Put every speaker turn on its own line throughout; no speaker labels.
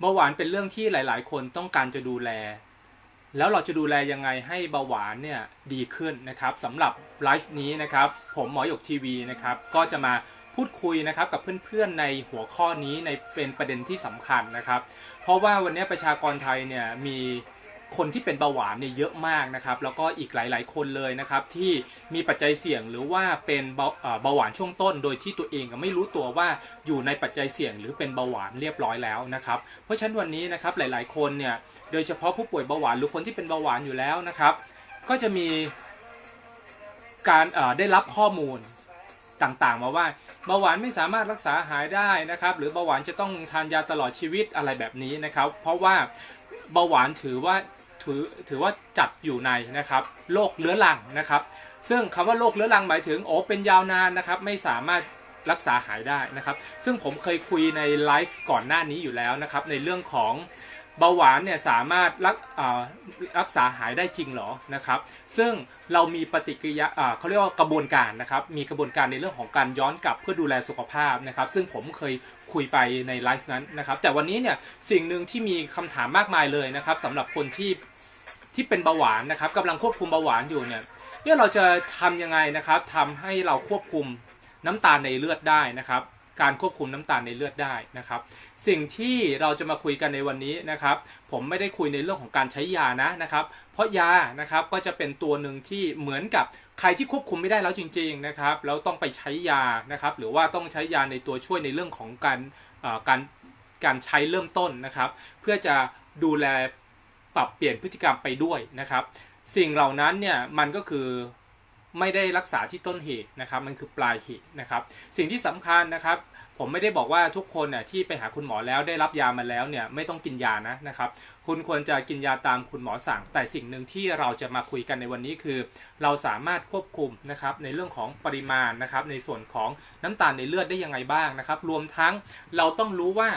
เบาหวานเป็นเรื่องที่หลาย ๆ คนต้องการจะดูแล แล้วเราจะดูแลยังไงให้เบาหวานเนี่ยดีขึ้นนะครับสำหรับไลฟ์นี้นะครับ ผมหมอหยกทีวีนะครับ ก็จะมาพูดคุยนะครับกับเพื่อน ๆ ในหัวข้อนี้ในเป็นประเด็นที่สำคัญนะครับ เพราะว่าวันนี้ประชากรไทยเนี่ยมี คนที่เป็นเบาหวานเนี่ยเยอะมากนะครับ แล้วก็อีกหลาย ๆ คนเลยนะครับที่มีปัจจัยเสี่ยงหรือว่าเป็นเบาเบาหวานช่วงต้น โดยที่ตัวเองก็ไม่รู้ตัวว่าอยู่ในปัจจัยเสี่ยง หรือเป็นเบาหวานเรียบร้อยแล้วนะครับ เพราะฉะนั้นวันนี้นะครับหลาย ๆ คนเนี่ยโดยเฉพาะผู้ป่วยเบาหวานหรือคนที่เป็นเบาหวานอยู่แล้วนะครับ ก็จะมีการได้รับข้อมูล ต่างๆ มาว่าเบาหวานไม่สามารถรักษาหายได้นะครับ หรือเบาหวานจะต้องทานยาตลอดชีวิตอะไรแบบนี้นะครับ เพราะว่าเบาหวานถือว่าถือถือว่าจัดอยู่ในนะครับโรคเรื้อรังนะครับ ซึ่งคำว่าโรคเรื้อรังหมายถึงโอ้เป็นยาวนานนะครับ ไม่สามารถรักษาหายได้นะครับ ซึ่งผมเคยคุยในไลฟ์ก่อนหน้านี้อยู่แล้วนะครับ ในเรื่องของ เบาหวานเนี่ยสามารถรักรักษาหายได้จริงหรอนะครับ ซึ่งเรามีปฏิกิริยาเขาเรียกว่ากระบวนการนะครับ มีกระบวนการในเรื่องของการย้อนกลับเพื่อดูแลสุขภาพนะครับ ซึ่งผมเคยคุยไปในไลฟ์นั้นนะครับ แต่วันนี้เนี่ยสิ่งหนึ่งที่มีคำถามมากมายเลยนะครับสำหรับคนที่ที่เป็นเบาหวานนะครับกำลังควบคุมเบาหวานอยู่เนี่ยเนี่ยเราจะทำยังไงนะครับทำให้เราควบคุมน้ำตาลในเลือดได้นะครับ การควบคุมน้ำตาลในเลือดได้นะครับ สิ่งที่เราจะมาคุยกันในวันนี้นะครับ ผมไม่ได้คุยในเรื่องของการใช้ยานะนะครับ เพราะยานะครับก็จะเป็นตัวหนึ่งที่เหมือนกับใครที่ควบคุมไม่ได้แล้วจริง ๆนะครับ แล้วต้องไปใช้ยานะครับ หรือว่าต้องใช้ยาในตัวช่วยในเรื่องของการการการใช้เริ่มต้นนะครับ เพื่อจะดูแลปรับเปลี่ยนพฤติกรรมไปด้วยนะครับ สิ่งเหล่านั้นเนี่ยมันก็คือไม่ได้รักษาที่ต้นเหตุนะครับ มันคือปลายเหตุนะครับ สิ่งที่สำคัญนะครับ ผมไม่ได้บอกว่าทุกคนน่ะที่ไปหาคุณหมอแล้วได้รับยามาแล้วเนี่ยไม่ต้องกินยานะนะครับ คุณควรจะกินยาตามคุณหมอสั่ง แต่สิ่งหนึ่งที่เราจะมาคุยกันในวันนี้คือ เราสามารถควบคุมนะครับในเรื่องของปริมาณนะครับ ในส่วนของน้ำตาลในเลือดได้ยังไงบ้างนะครับ รวมทั้งเราต้องรู้ว่า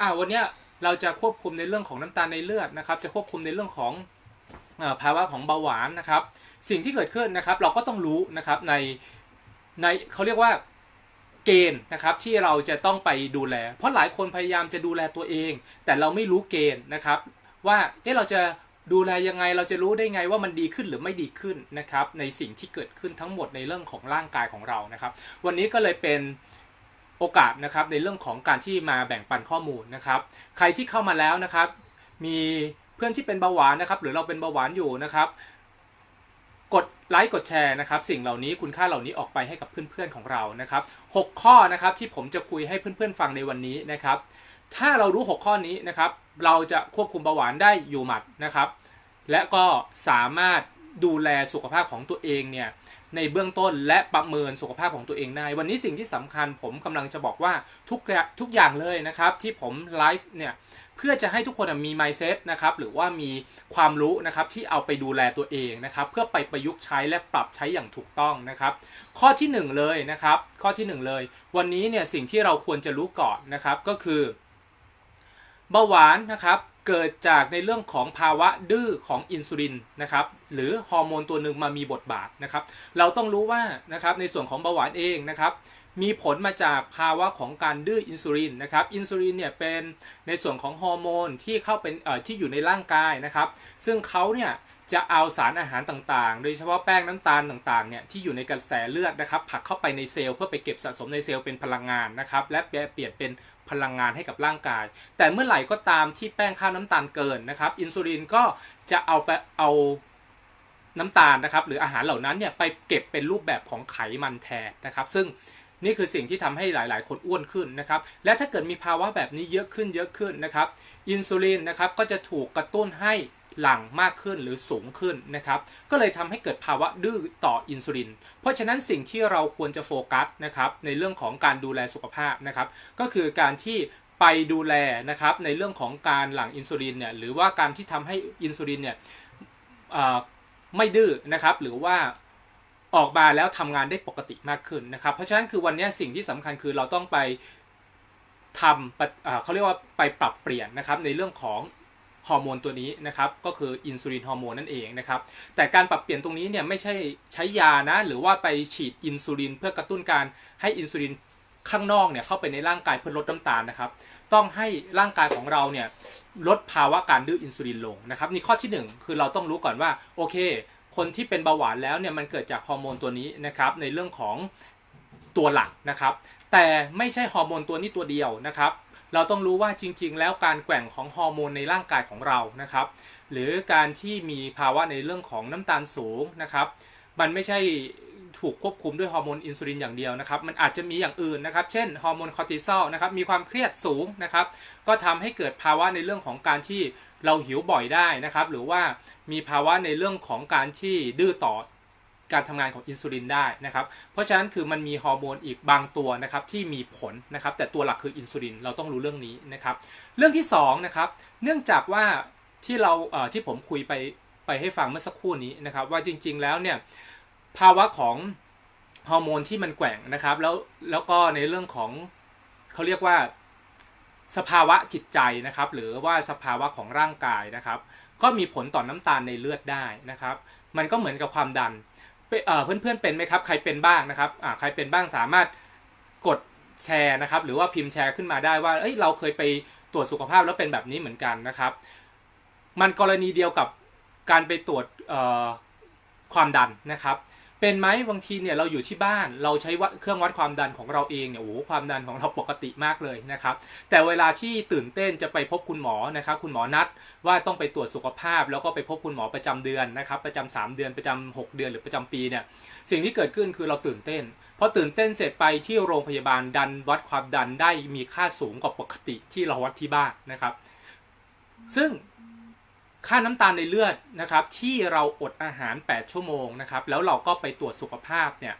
อ่าวันเนี้ยเราจะควบคุมในเรื่องของน้ำตาลในเลือดนะครับ จะควบคุมในเรื่องของอภาวะของเบาหวานนะครับ สิ่งที่เกิดขึ้นนะครับ เราก็ต้องรู้นะครับในในเขาเรียกว่า เกณฑ์นะครับที่เราจะต้องไปดูแล เพราะหลายคนพยายามจะดูแลตัวเอง แต่เราไม่รู้เกณฑ์นะครับ ว่าเอ๊ะเราจะดูแลยังไงเราจะรู้ได้ไงว่ามันดีขึ้นหรือไม่ดีขึ้นนะครับในสิ่งที่เกิดขึ้นทั้งหมดในเรื่องของร่างกายของเรานะครับ วันนี้ก็เลยเป็นโอกาสนะครับในเรื่องของการที่มาแบ่งปันข้อมูลนะครับ ใครที่เข้ามาแล้วนะครับ มีเพื่อนที่เป็นเบาหวานนะครับ หรือเราเป็นเบาหวานอยู่นะครับ กดไลค์กดแชร์นะครับสิ่งเหล่านี้คุณค่าเหล่านี้ออกไปให้กับเพื่อนๆของเรานะครับหกข้อนะครับที่ผมจะคุยให้เพื่อนๆฟังในวันนี้นะครับ ถ้าเรารู้ 6 ข้อนี้นะครับ เราจะควบคุมเบาหวานได้อยู่หมัดนะครับ และก็สามารถดูแลสุขภาพของตัวเองเนี่ยในเบื้องต้นและประเมินสุขภาพของตัวเองได้ วันนี้สิ่งที่สำคัญผมกำลังจะบอกว่าทุกทุกอย่างเลยนะครับ ที่ผมไลฟ์เนี่ย เพื่อจะให้ทุกคนมี mindset นะครับหรือว่ามีความรู้นะครับที่เอาไปดูแลตัวเองนะครับเพื่อไปประยุกต์ใช้และปรับใช้อย่างถูกต้องนะครับ ข้อที่หนึ่งเลยนะครับ ข้อที่หนึ่งเลย วันนี้เนี่ยสิ่งที่เราควรจะรู้ก่อนนะครับก็คือเบาหวานนะครับเกิดจากในเรื่องของภาวะดื้อของอินซูลินนะครับหรือฮอร์โมนตัวหนึ่งมามีบทบาทนะครับ เราต้องรู้ว่านะครับในส่วนของเบาหวานเองนะครับ มีผลมาจากภาวะของการดื้ออินซูลินนะครับอินซูลินเนี่ยเป็นในส่วนของฮอร์โมนที่เข้าเป็นที่อยู่ในร่างกายนะครับ ซึ่งเขาเนี่ยจะเอาสารอาหารต่างๆ โดยเฉพาะแป้งน้ำตาลต่างๆ เนี่ยที่อยู่ในกระแสเลือดนะครับผักเข้าไปในเซลล์เพื่อไปเก็บสะสมในเซลล์เป็นพลังงานนะครับ และแปลเปลี่ยนเป็นพลังงานให้กับร่างกาย แต่เมื่อไหร่ก็ตามที่แป้งข้าวน้ำตาลเกินนะครับ อินซูลินก็จะเอาไปเอาน้ำตาลนะครับ หรืออาหารเหล่านั้นเนี่ยไปเก็บเป็นรูปแบบของไขมันแทนนะครับ ซึ่ง นี่คือสิ่งที่ทำให้หลาย ๆ คนอ้วนขึ้นนะครับ และถ้าเกิดมีภาวะแบบนี้เยอะขึ้นเยอะขึ้นนะครับ อินซูลินนะครับก็จะถูกกระตุ้นให้หลั่งมากขึ้นหรือสูงขึ้นนะครับ ก็เลยทำให้เกิดภาวะดื้อต่ออินซูลิน เพราะฉะนั้นสิ่งที่เราควรจะโฟกัสนะครับในเรื่องของการดูแลสุขภาพนะครับ ก็คือการที่ไปดูแลนะครับในเรื่องของการหลั่งอินซูลินเนี่ยหรือว่าการที่ทำให้อินซูลินเนี่ยไม่ดื้อนะครับหรือว่า ออกมาแล้วทำงานได้ปกติมากขึ้นนะครับ เพราะฉะนั้นคือวันนี้สิ่งที่สำคัญคือเราต้องไปทำเอ่อเขาเรียกว่าไปปรับเปลี่ยนนะครับในเรื่องของฮอร์โมนตัวนี้นะครับก็คืออินซูลินฮอร์โมนนั่นเองนะครับแต่การปรับเปลี่ยนตรงนี้เนี่ยไม่ใช่ใช้ยานะหรือว่าไปฉีดอินซูลินเพื่อกระตุ้นการให้อินซูลินข้างนอกเนี่ยเข้าไปในร่างกายเพื่อลดน้ำตาลนะครับต้องให้ร่างกายของเราเนี่ยลดภาวะการดื้ออินซูลินลงนะครับนี่ข้อที่หนึ่งคือเราต้องรู้ก่อนว่าโอเค คนที่เป็นเบาหวานแล้วเนี่ยมันเกิดจากฮอร์โมนตัวนี้นะครับในเรื่องของตัวหลักนะครับ แต่ไม่ใช่ฮอร์โมนตัวนี้ตัวเดียวนะครับ เราต้องรู้ว่าจริง ๆ แล้วการแกว่งของฮอร์โมนในร่างกายของเรานะครับ หรือการที่มีภาวะในเรื่องของน้ำตาลสูงนะครับ มันไม่ใช่ถูกควบคุมด้วยฮอร์โมนอินซูลินอย่างเดียวนะครับ มันอาจจะมีอย่างอื่นนะครับ เช่นฮอร์โมนคอร์ติซอลนะครับ มีความเครียดสูงนะครับ ก็ทำให้เกิดภาวะในเรื่องของการที่ เราหิวบ่อยได้นะครับ หรือว่ามีภาวะในเรื่องของการที่ดื้อต่อการทำงานของอินซูลินได้นะครับ เพราะฉะนั้นคือมันมีฮอร์โมนอีกบางตัวนะครับที่มีผลนะครับ แต่ตัวหลักคืออินซูลินเราต้องรู้เรื่องนี้นะครับ เรื่องที่สองนะครับ เนื่องจากว่าที่เราเอ่อที่ผมคุยไปไปให้ฟังเมื่อสักครู่นี้นะครับ ว่าจริง ๆ แล้วเนี่ยภาวะของฮอร์โมนที่มันแกว่งนะครับ แล้วแล้วก็ในเรื่องของเขาเรียกว่า สภาวะจิตใจนะครับ หรือว่าสภาวะของร่างกายนะครับ ก็มีผลต่อน้ำตาลในเลือดได้นะครับ มันก็เหมือนกับความดันเปเอ่อเพื่อนๆเป็นไหมครับ ใครเป็นบ้างนะครับใครเป็นบ้างสามารถกดแชร์นะครับ หรือว่าพิมพ์แชร์ขึ้นมาได้ว่าเอ้ยเราเคยไปตรวจสุขภาพแล้วเป็นแบบนี้เหมือนกันนะครับ มันกรณีเดียวกับการไปตรวจความดันนะครับ เป็นไหมบางทีเนี่ยเราอยู่ที่บ้านเราใช้วัดเครื่องวัดความดันของเราเองเนี่ยโอ้โหความดันของเราปกติมากเลยนะครับแต่เวลาที่ตื่นเต้นจะไปพบคุณหมอนะครับคุณหมอนัดว่าต้องไปตรวจสุขภาพ แล้วก็ไปพบคุณหมอประจำเดือนนะครับประจำสามเดือนประจำหกเดือนหรือประจำปีเนี่ยสิ่งที่เกิดขึ้นคือเราตื่นเต้นพอตื่นเต้นเสร็จไปที่โรงพยาบาลดันวัดความดันได้มีค่าสูงกว่าปกติที่เราวัดที่บ้านนะครับ ซึ่ง ค่าน้ำตาลในเลือดนะครับที่เราอดอาหาร 8 ชั่วโมงนะครับแล้วเราก็ไปตรวจสุขภาพเนี่ย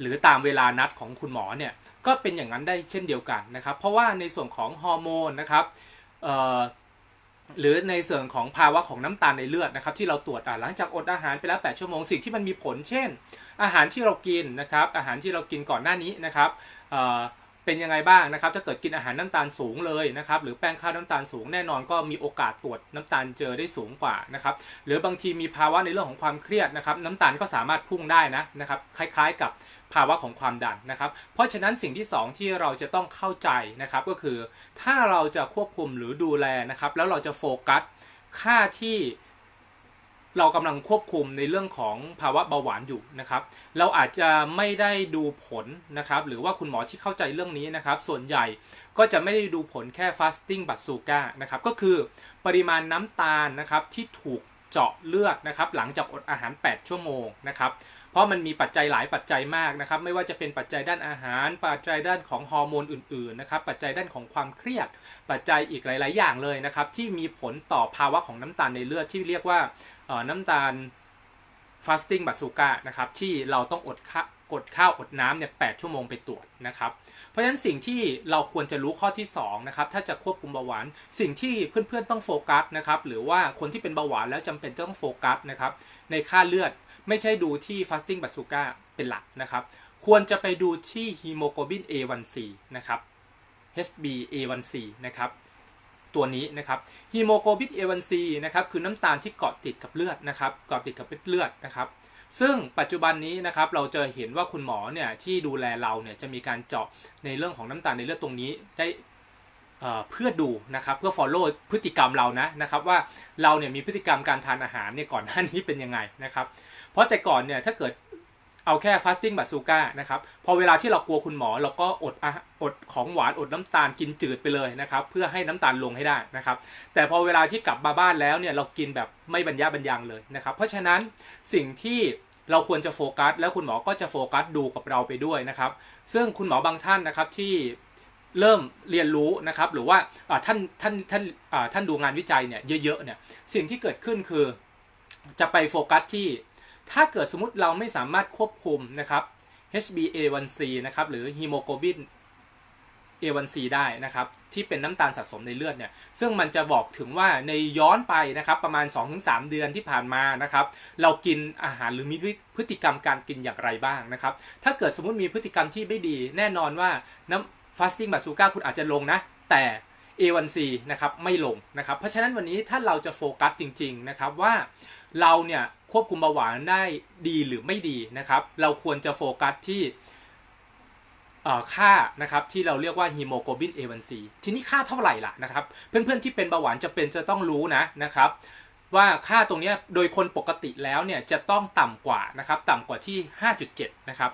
หรือตามเวลานัดของคุณหมอเนี่ยก็เป็นอย่างนั้นได้เช่นเดียวกันนะครับ เพราะว่าในส่วนของฮอร์โมนนะครับหรือในส่วนของภาวะของน้ำตาลในเลือดนะครับ ที่เราตรวจหลังจากอดอาหารไปแล้ว 8 ชั่วโมงสิ่งที่มันมีผลเช่น อาหารที่เรากินนะครับ อาหารที่เรากินก่อนหน้านี้นะครับ เป็นยังไงบ้างนะครับ ถ้าเกิดกินอาหารน้ำตาลสูงเลยนะครับ หรือแป้งข้าวน้ำตาลสูงแน่นอนก็มีโอกาสตรวจน้ำตาลเจอได้สูงกว่านะครับ หรือบางทีมีภาวะในเรื่องของความเครียดนะครับ น้ำตาลก็สามารถพุ่งได้นะนะครับ คล้ายๆกับภาวะของความดันนะครับ เพราะฉะนั้นสิ่งที่สองที่เราจะต้องเข้าใจนะครับ ก็คือถ้าเราจะควบคุมหรือดูแลนะครับ แล้วเราจะโฟกัสค่าที่ เรากำลังควบคุมในเรื่องของภาวะเบาหวานอยู่นะครับ เราอาจจะไม่ได้ดูผลนะครับ หรือว่าคุณหมอที่เข้าใจเรื่องนี้นะครับ ส่วนใหญ่ก็จะไม่ได้ดูผลแค่ fasting บัตซูก้านะครับ ก็คือปริมาณน้ำตาลนะครับที่ถูกเจาะเลือดนะครับหลังจากอดอาหาร 8 ชั่วโมงนะครับ เพราะมันมีปัจจัยหลายปัจจัยมากนะครับ ไม่ว่าจะเป็นปัจจัยด้านอาหาร ปัจจัยด้านของฮอร์โมนอื่นๆนะครับ ปัจจัยด้านของความเครียด ปัจจัยอีกหลาย ๆ อย่างเลยนะครับ ที่มีผลต่อภาวะของน้ำตาลในเลือดที่เรียกว่า น้ำตาล fasting บัตซูก้านะครับที่เราต้องอดข้ากดข้าวอดน้ำเนี่ยแชั่วโมงไปตรวจนะครับ เพราะฉะนั้นสิ่งที่เราควรจะรู้ข้อที่2นะครับถ้าจะควบคุมเบาหวาน สิ่งที่เพื่อนๆต้องโฟกัสนะครับหรือว่าคนที่เป็นเบาหวานแล้วจำเป็นต้องโฟกัสนะครับในค่าเลือดไม่ใช่ดูที่ fasting บัตซูก้าเป็นหลักนะครับ ควรจะไปดูที่ฮีโมโกลบิน A1C นะครับ HbA1c นะครับ ตัวนี้นะครับฮีโมโกลบิน A1C นะครับคือน้ำตาลที่เกาะติดกับเลือดนะครับเกาะติดกับเลือดนะครับซึ่งปัจจุบันนี้นะครับเราจะเห็นว่าคุณหมอเนี่ยที่ดูแลเราเนี่ยจะมีการเจาะในเรื่องของน้ำตาลในเลือดตรงนี้ได้เอ่อเพื่อดูนะครับเพื่อ follow พฤติกรรมเรานะนะครับว่าเราเนี่ยมีพฤติกรรมการทานอาหารเนี่ยก่อนหน้านี้เป็นยังไงนะครับ เพราะแต่ก่อนเนี่ยถ้าเกิด เอาแค่ fasting บัตซูก้านะครับพอเวลาที่เรากลัวคุณหมอเราก็อดอดของหวานอดน้ำตาลกินจืดไปเลยนะครับเพื่อให้น้ำตาลลงให้ได้นะครับแต่พอเวลาที่กลับมาบ้านแล้วเนี่ยเรากินแบบไม่บรรยะบรรยังเลยนะครับเพราะฉะนั้นสิ่งที่เราควรจะโฟกัส แล้วคุณหมอก็จะโฟกัสดูกับเราไปด้วยนะครับ ซึ่งคุณหมอบางท่านนะครับที่เริ่มเรียนรู้นะครับหรือว่าท่านท่านท่านท่านดูงานวิจัยเนี่ยเยอะๆเนี่ยสิ่งที่เกิดขึ้นคือจะไปโฟกัสที่ ถ้าเกิดสมมติเราไม่สามารถควบคุมนะครับ HbA1c นะครับหรือฮีโมโกลบิน A1C ได้นะครับที่เป็นน้ำตาลสะสมในเลือดเนี่ยซึ่งมันจะบอกถึงว่าในย้อนไปนะครับประมาณ 2-3 เดือนที่ผ่านมานะครับเรากินอาหารหรือมีพฤติกรรมการกินอย่างไรบ้างนะครับถ้าเกิดสมมติมีพฤติกรรมที่ไม่ดี แน่นอนว่าน้ำ fasting บัตซูก้าคุณอาจจะลงนะ แต่ A1C นะครับไม่ลงนะครับเพราะฉะนั้นวันนี้ถ้าเราจะโฟกัสจริงๆนะครับว่าเราเนี่ย ควบคุมเบาหวานได้ดีหรือไม่ดีนะครับ เราควรจะโฟกัสที่ค่านะครับที่เราเรียกว่าฮีโมโกลบิน A1C ทีนี้ค่าเท่าไหร่ล่ะนะครับ เพื่อนๆที่เป็นเบาหวานจะเป็นจะต้องรู้นะนะครับว่าค่าตรงนี้โดยคนปกติแล้วเนี่ยจะต้องต่ำกว่านะครับต่ำกว่าที่ 5.7 นะครับ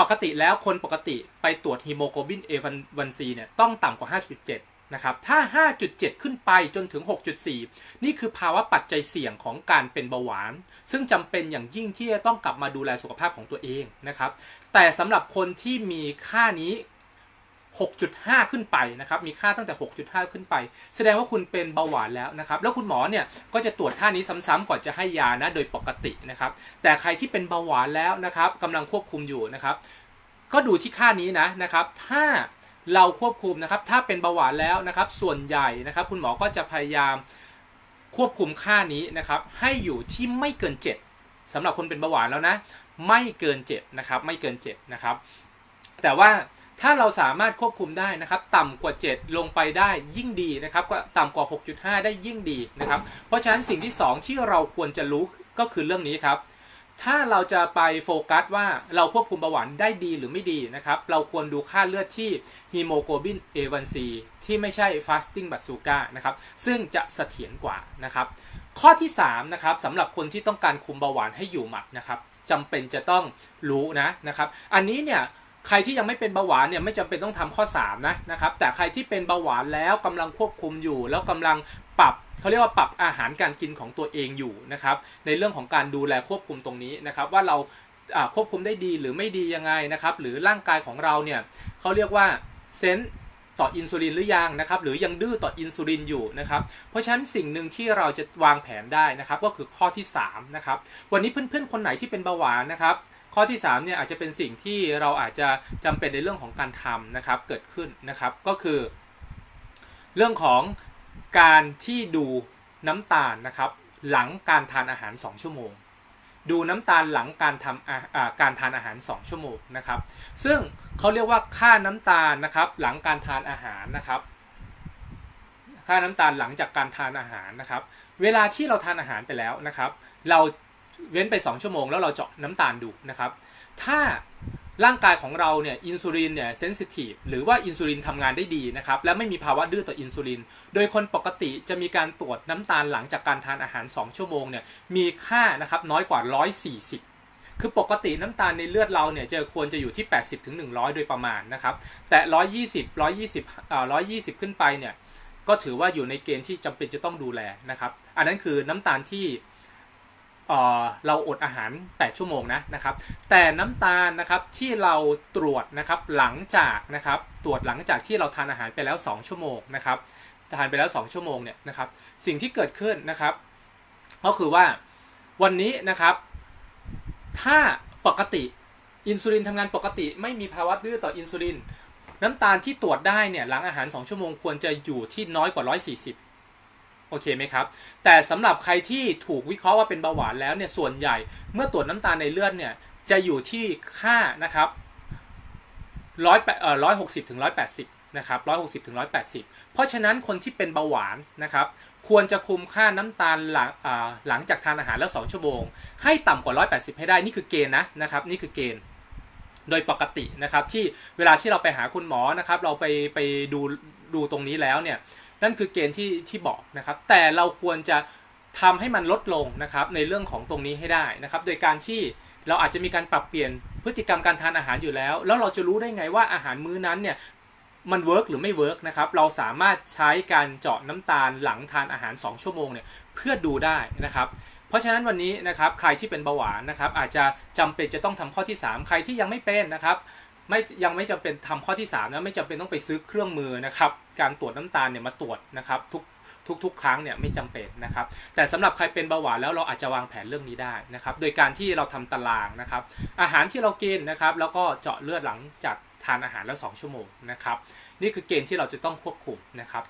ปกติแล้วคนปกติไปตรวจฮีโมโกลบิน A1C เนี่ยต้องต่ำกว่า 5.7 นะครับถ้า 5.7 ขึ้นไปจนถึง 6.4 นี่คือภาวะปัจจัยเสี่ยงของการเป็นเบาหวาน ซึ่งจำเป็นอย่างยิ่งที่จะต้องกลับมาดูแลสุขภาพของตัวเองนะครับแต่สำหรับคนที่มีค่านี้ 6.5 ขึ้นไปนะครับมีค่าตั้งแต่ 6.5 ขึ้นไป แสดงว่าคุณเป็นเบาหวานแล้วนะครับแล้วคุณหมอเนี่ยก็จะตรวจค่านี้ซ้ำๆก่อนจะให้ยานะโดยปกตินะครับแต่ใครที่เป็นเบาหวานแล้วนะครับกำลังควบคุมอยู่นะครับก็ดูที่ค่านี้นะนะครับถ้า เราควบคุมนะครับถ้าเป็นเบาหวานแล้วนะครับ ส่วนใหญ่นะครับ คุณหมอก็จะพยายามควบคุมค่านี้นะครับ ให้อยู่ที่ไม่เกิน 7สำหรับคนเป็นเบาหวานแล้วนะ ไม่เกิน7นะครับไม่เกิน7นะครับ แต่ว่าถ้าเราสามารถควบคุมได้นะครับ ต่ำกว่า 7 ลงไปได้ยิ่งดีนะครับก็ต่ำกว่า 6.5 ได้ยิ่งดีนะครับ เพราะฉะนั้นสิ่งที่ 2 ที่เราควรจะรู้ก็คือเรื่องนี้ครับ ถ้าเราจะไปโฟกัสว่าเราควบคุมเบาหวานได้ดีหรือไม่ดีนะครับ เราควรดูค่าเลือดที่ฮีโมโกลบิน A1C ที่ไม่ใช่ fasting bazooka นะครับ ซึ่งจะเสถียรกว่านะครับ ข้อที่3นะครับสำหรับคนที่ต้องการคุมเบาหวานให้อยู่หมัดนะครับจำเป็นจะต้องรู้นะนะครับ อันนี้เนี่ยใครที่ยังไม่เป็นเบาหวานเนี่ยไม่จำเป็นต้องทำข้อ3นะนะครับแต่ใครที่เป็นเบาหวานแล้วกำลังควบคุมอยู่ แล้วกำลัง ปรับเขาเรียกว่าปรับอาหารการกินของตัวเองอยู่นะครับ ในเรื่องของการดูแลควบคุมตรงนี้นะครับ ว่าเราควบคุมได้ดีหรือไม่ดียังไงนะครับ หรือร่างกายของเราเนี่ยเขาเรียกว่าเซนต์ต่ออินซูลินหรือยังนะครับ หรือยังดื้อต่ออินซูลินอยู่นะครับ เพราะฉะนั้นสิ่งหนึ่งที่เราจะวางแผนได้นะครับ ก็คือข้อที่3นะครับ วันนี้เพื่อนๆคนไหนที่เป็นเบาหวานนะครับ ข้อที่3เนี่ยอาจจะเป็นสิ่งที่เราอาจจะจำเป็นในเรื่องของการทำนะครับ เกิดขึ้นนะครับ ก็คือ เรื่องของ การที่ดูน้ำตาลนะครับ หลังการทานอาหาร 2 ชั่วโมง ดูน้ำตาลหลังการทำการทานอาหาร 2 ชั่วโมงนะครับ ซึ่งเขาเรียกว่าค่าน้ำตาลนะครับ หลังการทานอาหารนะครับ ค่าน้ำตาลหลังจากการทานอาหารนะครับ เวลาที่เราทานอาหารไปแล้วนะครับ เราเว้นไป 2 ชั่วโมง แล้วเราเจาะน้ำตาลดูนะครับ ถ้า ร่างกายของเราเนี่ยอินซูลินเนี่ยเซนซิทีฟหรือว่าอินซูลินทำงานได้ดีนะครับและไม่มีภาวะดื้อต่ออินซูลิน โดยคนปกติจะมีการตรวจน้ำตาลหลังจากการทานอาหาร 2 ชั่วโมงเนี่ยมีค่านะครับน้อยกว่า 140คือปกติน้ำตาลในเลือดเราเนี่ยจะควรจะอยู่ที่ 80ถึง100 โดยประมาณนะครับ แต่ 120 120อ่า120 ขึ้นไปเนี่ย ก็ถือว่าอยู่ในเกณฑ์ที่จำเป็นจะต้องดูแลนะครับ อันนั้นคือน้ำตาลที่ เราอดอาหาร 8 ชั่วโมงนะนะครับ แต่น้ำตาลนะครับที่เราตรวจนะครับหลังจากนะครับตรวจหลังจากที่เราทานอาหารไปแล้ว 2 ชั่วโมงนะครับทานไปแล้ว 2 ชั่วโมงเนี่ยนะครับ สิ่งที่เกิดขึ้นนะครับ ก็คือว่าวันนี้นะครับ ถ้าปกติอินซูลินทำงานปกติ ไม่มีภาวะดื้อต่ออินซูลิน น้ำตาลที่ตรวจได้เนี่ยหลังอาหาร 2 ชั่วโมงควรจะอยู่ที่น้อยกว่า 140 โอเคไหมครับ แต่สำหรับใครที่ถูกวิเคราะห์ว่าเป็นเบาหวานแล้วเนี่ยส่วนใหญ่เมื่อตรวจน้ำตาลในเลือดเนี่ยจะอยู่ที่ค่านะครับร้อยแปดเอ่อร้อยหกสิบถึงร้อยแปดสิบนะครับร้อยหกสิบถึงร้อยแปดสิบเพราะฉะนั้นคนที่เป็นเบาหวานนะครับ ควรจะคุมค่าน้ำตาลหลังอ่าหลังจากทานอาหารแล้ว2ชั่วโมง ให้ต่ำกว่า180ให้ได้นี่คือเกณฑ์นะนะครับนี่คือเกณฑ์โดยปกตินะครับที่เวลาที่เราไปหาคุณหมอนะครับ เราไปไปดูดูตรงนี้แล้วเนี่ย นั่นคือเกณฑ์ที่ที่บอกนะครับ แต่เราควรจะทำให้มันลดลงนะครับในเรื่องของตรงนี้ให้ได้นะครับ โดยการที่เราอาจจะมีการปรับเปลี่ยนพฤติกรรมการทานอาหารอยู่แล้ว แล้วเราจะรู้ได้ไงว่าอาหารมื้อนั้นเนี่ยมันเวิร์กหรือไม่เวิร์กนะครับ เราสามารถใช้การเจาะน้ำตาลหลังทานอาหาร 2 ชั่วโมงเนี่ยเพื่อดูได้นะครับ เพราะฉะนั้นวันนี้นะครับใครที่เป็นเบาหวานนะครับอาจจะจำเป็นจะต้องทำข้อที่ 3 ใครที่ยังไม่เป็นนะครับ ไม่ยังไม่จำเป็นทำข้อที่3นะไม่จำเป็นต้องไปซื้อเครื่องมือนะครับการตรวจน้ำตาลเนี่ยมาตรวจนะครับทุกทุกทุกครั้งเนี่ยไม่จำเป็นนะครับ แต่สำหรับใครเป็นเบาหวานแล้วเราอาจจะวางแผนเรื่องนี้ได้นะครับ โดยการที่เราทำตารางนะครับ อาหารที่เรากินนะครับ แล้วก็เจาะเลือดหลังจากทานอาหารแล้ว 2 ชั่วโมงนะครับ นี่คือเกณฑ์ที่เราจะต้องควบคุมนะครับ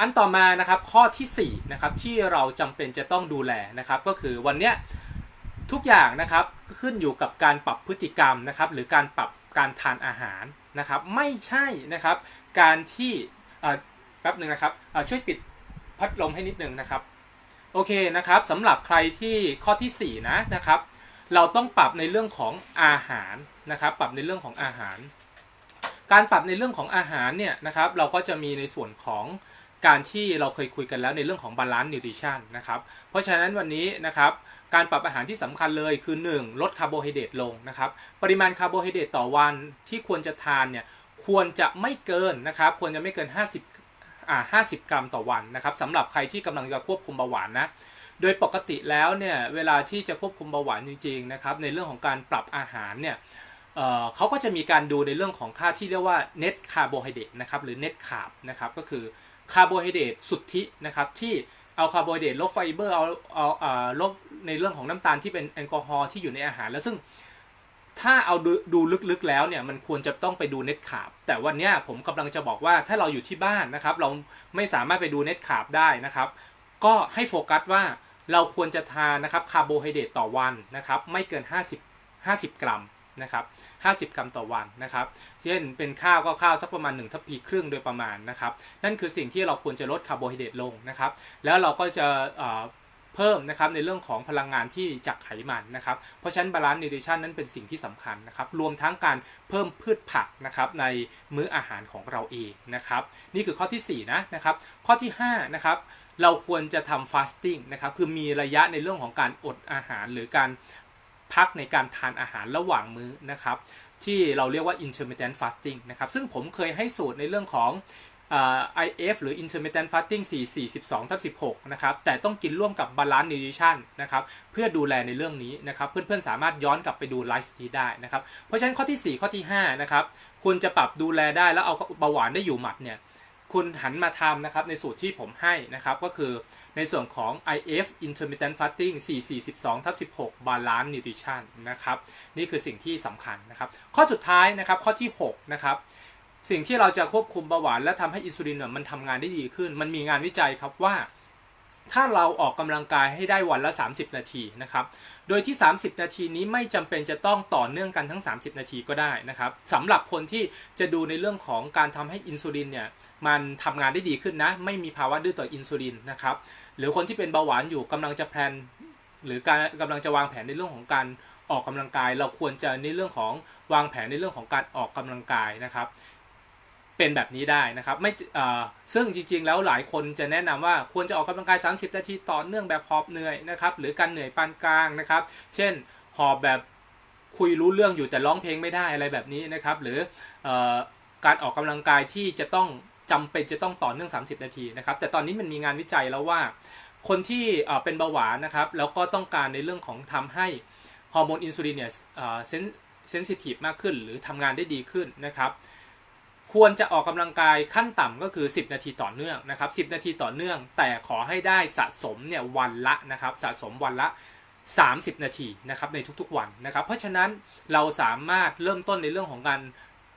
อันต่อมานะครับข้อที่4นะครับที่เราจำเป็นจะต้องดูแลนะครับ ก็คือวันเนี้ยทุกอย่างนะครับขึ้นอยู่กับการปรับพฤติกรรมนะครับ หรือการปรับ การทานอาหารนะครับ ไม่ใช่นะครับการที่อ่อแป๊บหนึ่งนะครับช่วยปิดพัดลมให้นิดนึงนะครับโอเคนะครับสำหรับใครที่ข้อที่4นะนะครับ เราต้องปรับในเรื่องของอาหารนะครับ ปรับในเรื่องของอาหาร การปรับในเรื่องของอาหารเนี่ยนะครับ เราก็จะมีในส่วนของการที่เราเคยคุยกันแล้วในเรื่องของบาลานซ์นิวทริชันนะครับ เพราะฉะนั้นวันนี้นะครับ การปรับอาหารที่สำคัญเลยคือ 1 ลดคาร์โบไฮเดรตลงนะครับ ปริมาณคาร์โบไฮเดรตต่อวันที่ควรจะทานเนี่ยควรจะไม่เกินนะครับ ควรจะไม่เกิน 50อ่า50 กรัมต่อวันนะครับสำหรับใครที่กำลังจะควบคุมเบาหวานนะโดยปกติแล้วเนี่ยเวลาที่จะควบคุมเบาหวานจริงๆนะครับในเรื่องของการปรับอาหารเนี่ยเเขาก็จะมีการดูในเรื่องของค่าที่เรียกว่า net carbohydrate นะครับหรือ net carb นะครับก็คือคาร์โบไฮเดรตสุทธินะครับที่ เอาคาร์โบไฮเดรตลบไฟเบอร์เอาเอาเอ่อลบในเรื่องของน้ำตาลที่เป็นแอลกอฮอล์ที่อยู่ในอาหาร แล้วซึ่งถ้าเอาดูดลึกๆแล้วเนี่ยมันควรจะต้องไปดูเน็ตขาบแต่วันนี้ผมกำลังจะบอกว่าถ้าเราอยู่ที่บ้านนะครับ เราไม่สามารถไปดูเน็ตขาบได้นะครับ ก็ให้โฟกัสว่าเราควรจะทานนะครับคาร์โบไฮเดรตต่อวันนะครับ ไม่เกิน 50 50 กรัม นะครับ50 กรัมต่อวันนะครับเช่นเป็นข้าวก็ข้าวสักประมาณ1ทัพพีครึ่งโดยประมาณนะครับนั่นคือสิ่งที่เราควรจะลดคาร์โบไฮเดรตลงนะครับแล้วเราก็จะเพิ่มนะครับในเรื่องของพลังงานที่จากไขมันนะครับเพราะฉะนั้นบาลานซ์นิวทริชันนั้นเป็นสิ่งที่สำคัญนะครับรวมทั้งการเพิ่มพืชผักนะครับในมื้ออาหารของเราเองนะครับนี่คือข้อที่4นะนะครับข้อที่5นะครับเราควรจะทำฟาสติ้งนะครับคือมีระยะในเรื่องของการอดอาหารหรือการ พักในการทานอาหารระหว่างมื้อนะครับ ที่เราเรียกว่า intermittent fasting นะครับ ซึ่งผมเคยให้สูตรในเรื่องของ IF หรือ intermittent fasting 4 4 12ทับ16 นะครับ แต่ต้องกินร่วมกับ balance nutrition นะครับ เพื่อดูแลในเรื่องนี้นะครับ เพื่อนๆ สามารถย้อนกลับไปดูไลฟ์นี้ได้นะครับ เพราะฉะนั้นข้อที่ 4 ข้อที่ 5 นะครับคุณจะปรับดูแลได้แล้วเอาเบาหวานได้อยู่หมัดเนี่ย คุณหันมาทำนะครับในสูตรที่ผมให้นะครับก็คือในส่วนของ IF intermittent fasting 4 4 12ทับ16 balance nutrition นะครับนี่คือสิ่งที่สำคัญนะครับ ข้อสุดท้ายนะครับข้อที่ 6 นะครับสิ่งที่เราจะควบคุมเบาหวานและทำให้อินซูลินมันทำงานได้ดีขึ้น มันมีงานวิจัยครับว่า ถ้าเราออกกำลังกายให้ได้วันละ 30 นาทีนะครับ โดยที่ 30 นาทีนี้ไม่จำเป็นจะต้องต่อเนื่องกันทั้ง 30 นาทีก็ได้นะครับสำหรับคนที่จะดูในเรื่องของการทำให้อินซูลินเนี่ยมันทำงานได้ดีขึ้นนะ ไม่มีภาวะดื้อต่ออินซูลินนะครับ หรือคนที่เป็นเบาหวานอยู่กำลังจะแพลนหรือการกำลังจะวางแผนในเรื่องของการออกกำลังกาย เราควรจะในเรื่องของวางแผนในเรื่องของการออกกำลังกายนะครับ เป็นแบบนี้ได้นะครับไม่ซึ่งจริงๆแล้วหลายคนจะแนะนำว่าควรจะออกกำลังกาย 30 นาทีต่อเนื่องแบบหอบเหนื่อยนะครับหรือการเหนื่อยปานกลางนะครับ เช่นหอบแบบคุยรู้เรื่องอยู่แต่ร้องเพลงไม่ได้อะไรแบบนี้นะครับ หรืออการออกกำลังกายที่จะต้องจำเป็นจะต้องต่อเนื่อง 30 นาทีนะครับ แต่ตอนนี้มันมีงานวิจัยแล้วว่า คนที่เป็นเบาหวานนะครับ แล้วก็ต้องการในเรื่องของทำให้ฮอร์โมนอินซูลินเนี่ยเซนซิทีฟมากขึ้น หรือทำงานได้ดีขึ้นนะครับ ควรจะออกกำลังกายขั้นต่ำก็คือ 10 นาทีต่อเนื่องนะครับ 10 นาทีต่อเนื่อง แต่ขอให้ได้สะสมเนี่ยวันละนะครับสะสมวันละ 30 นาทีนะครับในทุกๆวันนะครับ เพราะฉะนั้นเราสามารถเริ่มต้นในเรื่องของการ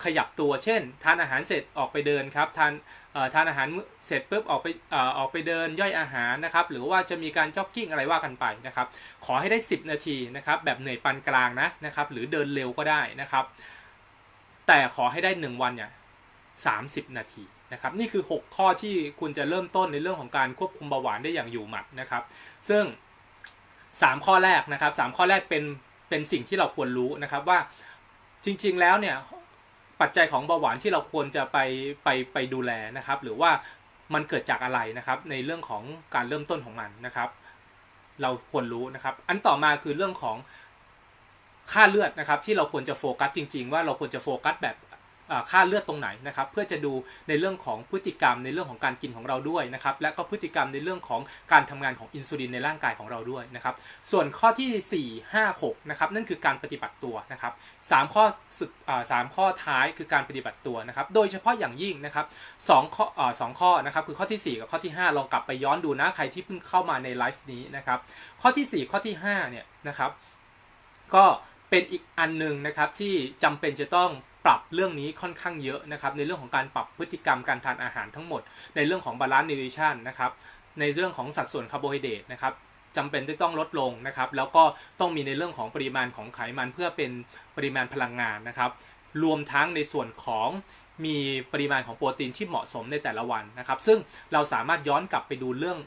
ขยับตัว เช่น ทานอาหารเสร็จออกไปเดินครับทานทานอาหารเสร็จปุ๊บออกไปออกไปเดินย่อยอาหารนะครับ หรือว่าจะมีการจ็อกกิ้งอะไรว่ากันไปนะครับ ขอให้ได้ 10 นาทีนะครับแบบเหนื่อยปานกลางนะนะครับ หรือเดินเร็วก็ได้นะครับ แต่ขอให้ได้ 1 วันเนี่ย 30 นาทีนะครับนี่คือ 6 ข้อที่คุณจะเริ่มต้นในเรื่องของการควบคุมเบาหวานได้อย่างอยู่หมัดนะครับ ซึ่ง 3 ข้อแรกนะครับ 3 ข้อแรกเป็นเป็นสิ่งที่เราควรรู้นะครับว่าจริง ๆ แล้วเนี่ยปัจจัยของเบาหวานที่เราควรจะไปไปไปดูแลนะครับ หรือว่ามันเกิดจากอะไรนะครับในเรื่องของการเริ่มต้นของมันนะครับ เราควรรู้นะครับ อันต่อมาคือเรื่องของค่าเลือดนะครับที่เราควรจะโฟกัสจริง ๆ ว่าเราควรจะโฟกัสแบบ ค่าเลือดตรงไหนนะครับเพื่อจะดูในเรื่องของพฤติกรรมในเรื่องของการกินของเราด้วยนะครับและก็พฤติกรรมในเรื่องของการทำงานของอินซูลินในร่างกายของเราด้วยนะครับส่วนข้อที่ 4 5 6นะครับนั่นคือการปฏิบัติตัวนะครับ3ข้อสุดสามข้อท้ายคือการปฏิบัติตัวนะครับโดยเฉพาะอย่างยิ่งนะครับ2ข้อสองข้อนะครับคือข้อที่ 4 กับข้อที่ 5 ลองกลับไปย้อนดูนะใครที่เพิ่งเข้ามาในไลฟ์นี้นะครับข้อที่ 4 ข้อที่5เนี่ยนะครับก็เป็นอีกอันหนึ่งนะครับที่จำเป็นจะต้อง ปรับเรื่องนี้ค่อนข้างเยอะนะครับในเรื่องของการปรับพฤติกรรมการทานอาหารทั้งหมด ในเรื่องของบาลานซ์นิวทริชันนะครับในเรื่องของสัดส่วนคาร์โบไฮเดรตนะครับจำเป็นจะต้องลดลงนะครับแล้วก็ต้องมีในเรื่องของปริมาณของไขมันเพื่อเป็นปริมาณพลังงานนะครับรวมทั้งในส่วนของมีปริมาณของโปรตีนที่เหมาะสมในแต่ละวันนะครับ ซึ่งเราสามารถย้อนกลับไปดูเรื่อง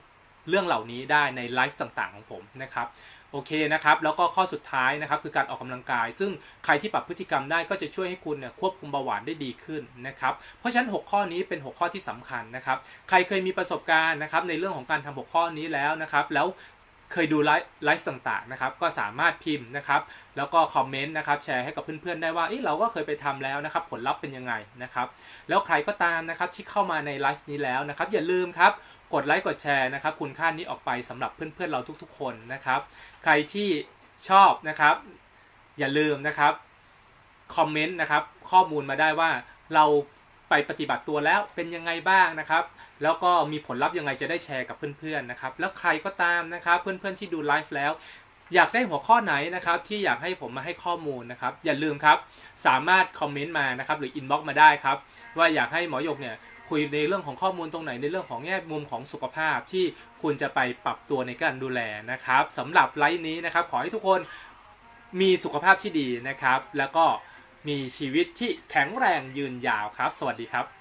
เรื่องเหล่านี้ได้ในไลฟ์ต่างๆของผมนะครับโอเคนะครับ แล้วก็ข้อสุดท้ายนะครับคือการออกกำลังกาย ซึ่งใครที่ปรับพฤติกรรมได้ก็จะช่วยให้คุณเนี่ยควบคุมเบาหวานได้ดีขึ้นนะครับ เพราะฉะนั้น 6 ข้อนี้เป็น 6 ข้อที่สำคัญนะครับ ใครเคยมีประสบการณ์นะครับในเรื่องของการทำ6ข้อนี้แล้วนะครับ แล้วเคยดูไลฟ์ไลฟ์ต่างๆนะครับ ก็สามารถพิมพ์นะครับ แล้วก็คอมเมนต์นะครับ แชร์ให้กับเพื่อนๆได้ว่าเอ้เราก็เคยไปทำแล้วนะครับ ผลลัพธ์เป็นยังไงนะครับ แล้วใครก็ตามนะครับที่เข้ามาในไลฟ์นี้แล้วนะครับ อย่าลืมครับ กดไลค์กดแชร์นะครับ คุณค่านี้ออกไปสำหรับเพื่อนๆเราทุกๆ คนนะครับ ใครที่ชอบนะครับ อย่าลืมนะครับคอมเมนต์นะครับข้อมูลมาได้ว่าเราไปปฏิบัติตัวแล้วเป็นยังไงบ้างนะครับ แล้วก็มีผลลัพธ์ยังไงจะได้แชร์กับเพื่อนๆนะครับ แล้วใครก็ตามนะครับ เพื่อนๆที่ดูไลฟ์แล้ว อยากได้หัวข้อไหนนะครับ ที่อยากให้ผมมาให้ข้อมูลนะครับ อย่าลืมครับ สามารถคอมเมนต์มานะครับ หรืออินบ็อกซ์มาได้ครับ ว่าอยากให้หมอหยกเนี่ย คุยในเรื่องของข้อมูลตรงไหนในเรื่องของแง่มุมของสุขภาพที่คุณจะไปปรับตัวในการดูแลนะครับสำหรับไลฟ์นี้นะครับ ขอให้ทุกคนมีสุขภาพที่ดีนะครับ แล้วก็มีชีวิตที่แข็งแรงยืนยาวครับ สวัสดีครับ